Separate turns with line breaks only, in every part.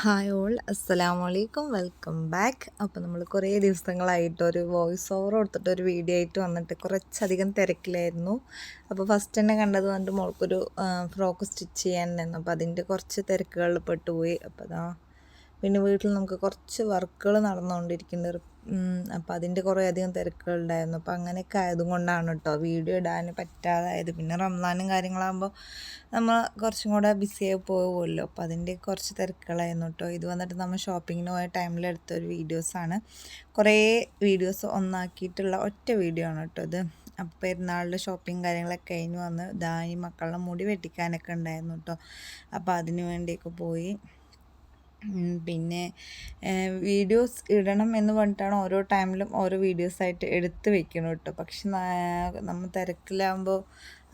Hi all അസ്സലാമു അലൈക്കും welcome back അപ്പോൾ നമ്മൾ കുറേ ദിവസങ്ങളായിട്ട് ഒരു വോയിസ് ഓവർ കൊടുത്തിട്ട് ഒരു വീഡിയോ ആയിട്ട് വന്നിട്ട് കുറച്ചധികം തിരക്കിലായിരുന്നു. അപ്പോൾ ഫസ്റ്റ് തന്നെ കണ്ടത് കൊണ്ട് മോൾക്കൊരു ഫ്രോക്ക് സ്റ്റിച്ച് ചെയ്യാനായിരുന്നു അപ്പോൾ അതിന്റെ കുറച്ച് തിരക്കുകളിൽ പെട്ടുപോയി. അപ്പോൾ അതാ പിന്നെ വീട്ടിൽ നമുക്ക് കുറച്ച് വർക്കുകൾ നടന്നുകൊണ്ടിരിക്കുന്നുണ്ട്. അപ്പോൾ അതിന്റെ കുറേ അധികം തിരക്കുകളുണ്ടായിരുന്നു. അപ്പോൾ അങ്ങനെയൊക്കെ ആയതുകൊണ്ടാണ് കേട്ടോ വീഡിയോ ഇടാൻ പറ്റാതായത്. പിന്നെ റംസാനും കാര്യങ്ങളാകുമ്പോൾ നമ്മൾ കുറച്ചും കൂടെ ബിസി ആയി പോകുമല്ലോ അപ്പോൾ അതിന്റെ കുറച്ച് തിരക്കുകളായിരുന്നു കേട്ടോ ഇത് വന്നിട്ട് നമ്മൾ ഷോപ്പിങ്ങിന് പോയ ടൈമിൽ എടുത്ത ഒരു വീഡിയോസാണ് കുറേ വീഡിയോസ് ഒന്നാക്കിയിട്ടുള്ള ഒറ്റ വീഡിയോ ആണ് കേട്ടോ ഇത്. അപ്പോൾ പെരുന്നാളിന്റെ ഷോപ്പിംഗ് കാര്യങ്ങളൊക്കെ കഴിഞ്ഞ് വന്ന് ഇതാ ഈ മക്കളുടെ മുടി വെട്ടിക്കാനൊക്കെ ഉണ്ടായിരുന്നു കേട്ടോ അപ്പോൾ അതിന് വേണ്ടിയൊക്കെ പോയി. പിന്നെ വീഡിയോസ് ഇടണം എന്ന് പറഞ്ഞിട്ടാണ് ഓരോ ടൈമിലും ഓരോ വീഡിയോസായിട്ട് എടുത്ത് വെക്കണം കേട്ടോ. പക്ഷെ നമ്മൾ തിരക്കിലാകുമ്പോൾ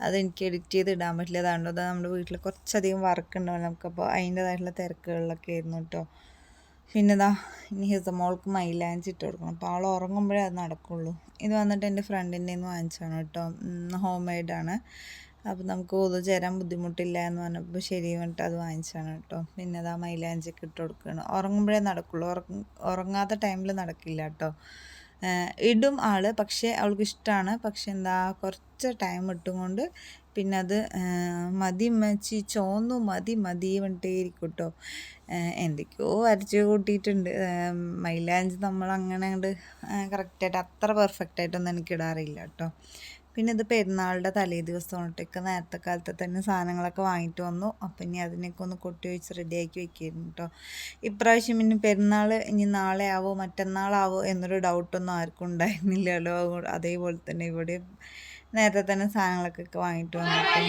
അതെനിക്ക് എഡിറ്റ് ചെയ്ത് ഇടാൻ പറ്റില്ല. അതാണ്ടോ അത് നമ്മുടെ വീട്ടിൽ കുറച്ചധികം വർക്ക് ഉണ്ടാവില്ല നമുക്കപ്പോൾ അതിന്റേതായിട്ടുള്ള തിരക്കുകളിലൊക്കെ ആയിരുന്നു കേട്ടോ. പിന്നെ ഇതാ ഇനി ഹിസമോൾക്ക് മൈലാഞ്ചി ഇട്ട് കൊടുക്കണം. അപ്പോൾ അവൾ ഉറങ്ങുമ്പോഴേ അത് നടക്കുള്ളൂ. ഇത് വന്നിട്ട് എന്റെ ഫ്രണ്ടിന്റെ നിന്ന് വാങ്ങിച്ചാണ് കേട്ടോ. ഹോം മെയ്ഡാണ് അപ്പോൾ നമുക്ക് ഒതു ചേരാൻ ബുദ്ധിമുട്ടില്ല എന്ന് പറഞ്ഞപ്പോൾ ശരി പറഞ്ഞിട്ട് അത് വാങ്ങിച്ചാണ് കേട്ടോ. പിന്നെ അത് ആ മൈലാഞ്ചിക്ക് ഇട്ട് കൊടുക്കുകയാണ് ഉറങ്ങുമ്പോഴേ നടക്കുള്ളൂ. ഉറങ്ങ ഉറങ്ങാത്ത ടൈമിൽ നടക്കില്ല കേട്ടോ. ഇടും ആൾ പക്ഷേ അവൾക്ക് ഇഷ്ടമാണ് പക്ഷെ എന്താ കുറച്ച് ടൈം ഇട്ടുകൊണ്ട് പിന്നെ അത് മതി മച്ചി ചോന്നു മതി മതി പറഞ്ഞിട്ടേ ഇരിക്കും കേട്ടോ. എന്തൊക്കെയോ വരച്ച് കൂട്ടിയിട്ടുണ്ട്. മൈലാഞ്ച് നമ്മൾ അങ്ങനെ കറക്റ്റായിട്ട് അത്ര പെർഫെക്റ്റ് ആയിട്ടൊന്നും എനിക്ക് ഇടാറില്ല കേട്ടോ. പിന്നെ ഇത് പെരുന്നാളുടെ തലേ ദിവസമാണ് നേരത്തെ കാലത്ത് തന്നെ സാധനങ്ങളൊക്കെ വാങ്ങിയിട്ട് വന്നു. അപ്പം ഇനി അതിനൊക്കെ ഒന്ന് കൊട്ടി വെച്ച് റെഡിയാക്കി വെക്കായിരുന്നു കേട്ടോ ഇപ്രാവശ്യം ഇനി പെരുന്നാൾ ഇനി നാളെ ആവോ മറ്റന്നാളാവോ എന്നൊരു ഡൗട്ടൊന്നും ആർക്കും ഉണ്ടായിരുന്നില്ലല്ലോ. അതേപോലെ തന്നെ ഇവിടെ നേരത്തെ തന്നെ സാധനങ്ങളൊക്കെ വാങ്ങിയിട്ട് വന്നിട്ട്.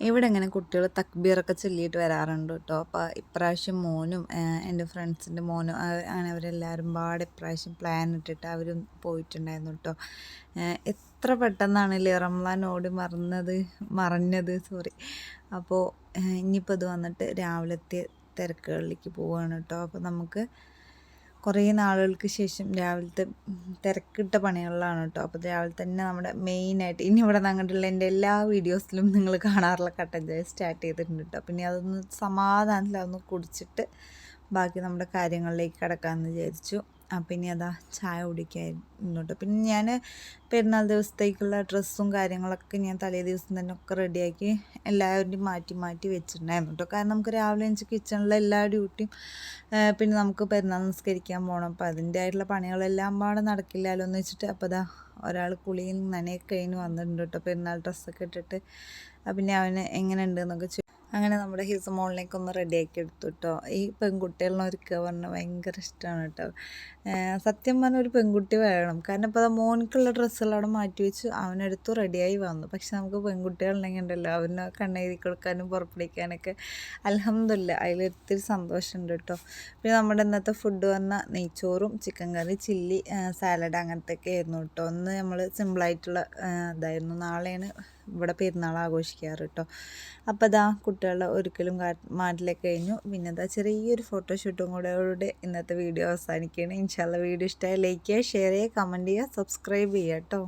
ഇവിടെ ഇങ്ങനെ കുട്ടികൾ തക്ബീറൊക്കെ ചൊല്ലിയിട്ട് വരാറുണ്ട് കേട്ടോ അപ്പോൾ ഇപ്രാവശ്യം മോനും എന്റെ ഫ്രണ്ട്സിന്റെ മോനും അങ്ങനെ അവരെല്ലാവരും പാടെ ഇപ്രാവശ്യം പ്ലാൻ ഇട്ടിട്ട് അവരും പോയിട്ടുണ്ടായിരുന്നു കേട്ടോ എത്ര പെട്ടെന്നാണ് റംലാൻ ഓടി മറന്നത് മറഞ്ഞത് സോറി അപ്പോൾ ഇനിയിപ്പോൾ ഇത് വന്നിട്ട് രാവിലത്തെ തിരക്കുകളിലേക്ക് പോവുകയാണ് കേട്ടോ അപ്പോൾ നമുക്ക് കുറേ നാളുകൾക്ക് ശേഷം രാവിലത്തെ തിരക്കിട്ട പണികളിലാണ് കേട്ടോ. അപ്പോൾ രാവിലെ തന്നെ നമ്മുടെ മെയിനായിട്ട് ഇനി ഇവിടെ നിന്നിട്ടുള്ള എന്റെ എല്ലാ വീഡിയോസിലും നിങ്ങൾ കാണാറുള്ള കട്ടൻ ചായ സ്റ്റാർട്ട് ചെയ്തിട്ടുണ്ട് കേട്ടോ. പിന്നെ അതൊന്ന് സമാധാനത്തിൽ അതൊന്ന് കുടിച്ചിട്ട് ബാക്കി നമ്മുടെ കാര്യങ്ങളിലേക്ക് കിടക്കാമെന്ന് വിചാരിച്ചു. പിന്നെ അതാ ചായ കുടിക്കായിരുന്നു കേട്ടോ പിന്നെ ഞാൻ പെരുന്നാൾ ദിവസത്തേക്കുള്ള ഡ്രസ്സും കാര്യങ്ങളൊക്കെ ഞാൻ തലേ ദിവസം തന്നെ ഒക്കെ റെഡിയാക്കി എല്ലാവരുടെയും മാറ്റി മാറ്റി വെച്ചിട്ടുണ്ടായിരുന്നു കേട്ടോ. കാരണം നമുക്ക് രാവിലെ എനിക്ക് കിച്ചണിലെ എല്ലാ ഡ്യൂട്ടിയും പിന്നെ നമുക്ക് പെരുന്നാൾ നിസ്കരിക്കാൻ പോകണം അപ്പം അതിന്റെ ആയിട്ടുള്ള പണികളെല്ലാം പാടെ നടക്കില്ലല്ലോ എന്ന് വെച്ചിട്ട് അപ്പോൾ അതാ ഒരാൾ കുളിയിൽ നനയൊക്കെ കഴിഞ്ഞ് വന്നിട്ടുണ്ട് കേട്ടോ. പെരുന്നാൾ ഡ്രസ്സൊക്കെ ഇട്ടിട്ട്. പിന്നെ അവന് എങ്ങനെ ഉണ്ട് എന്നൊക്കെ അങ്ങനെ നമ്മുടെ ഹിസ് മോളിലേക്ക് ഒന്ന് റെഡിയാക്കി എടുത്തു കേട്ടോ ഈ പെൺകുട്ടികളെ ഒരുക്കുക പറഞ്ഞാൽ ഭയങ്കര ഇഷ്ടമാണ് കേട്ടോ. സത്യം പറഞ്ഞ ഒരു പെൺകുട്ടി വേണം. കാരണം ഇപ്പോൾ അത് മോനിക്കുള്ള ഡ്രസ്സുകൾ അവിടെ മാറ്റി വെച്ച് അവനെടുത്തു റെഡിയായി വന്നു. പക്ഷെ നമുക്ക് പെൺകുട്ടികളുണ്ടെങ്കിൽ ഉണ്ടല്ലോ അവനെ കണ്ണെഴുതി കൊടുക്കാനും പുറപ്പെടുവിക്കാനൊക്കെ അലഹമില്ല അതിലൊത്തിരി സന്തോഷമുണ്ട് കേട്ടോ. പിന്നെ നമ്മുടെ ഇന്നത്തെ ഫുഡ് വന്ന നെയ്ച്ചോറും ചിക്കൻ കറി ചില്ലി സാലഡ് അങ്ങനത്തെയൊക്കെ ആയിരുന്നു കേട്ടോ. ഒന്ന് നമ്മൾ സിമ്പിളായിട്ടുള്ള ഇതായിരുന്നു. നാളെയാണ് ഇവിടെ പെരുന്നാൾ ആഘോഷിക്കാറ് കേട്ടോ അപ്പോൾ അതാ കുട്ടികളുടെ ഒരിക്കലും മാറ്റിലേക്ക് കഴിഞ്ഞു. പിന്നെ എന്താ ചെറിയൊരു ഫോട്ടോഷൂട്ടും കൂടെ ഇന്നത്തെ വീഡിയോ അവസാനിക്കുകയാണ്. ഇൻഷാല്ല വീഡിയോ ഇഷ്ടമായി ലൈക്ക് ചെയ്യുക ഷെയർ ചെയ്യുക കമന്റ് ചെയ്യുക സബ്സ്ക്രൈബ് ചെയ്യുക കേട്ടോ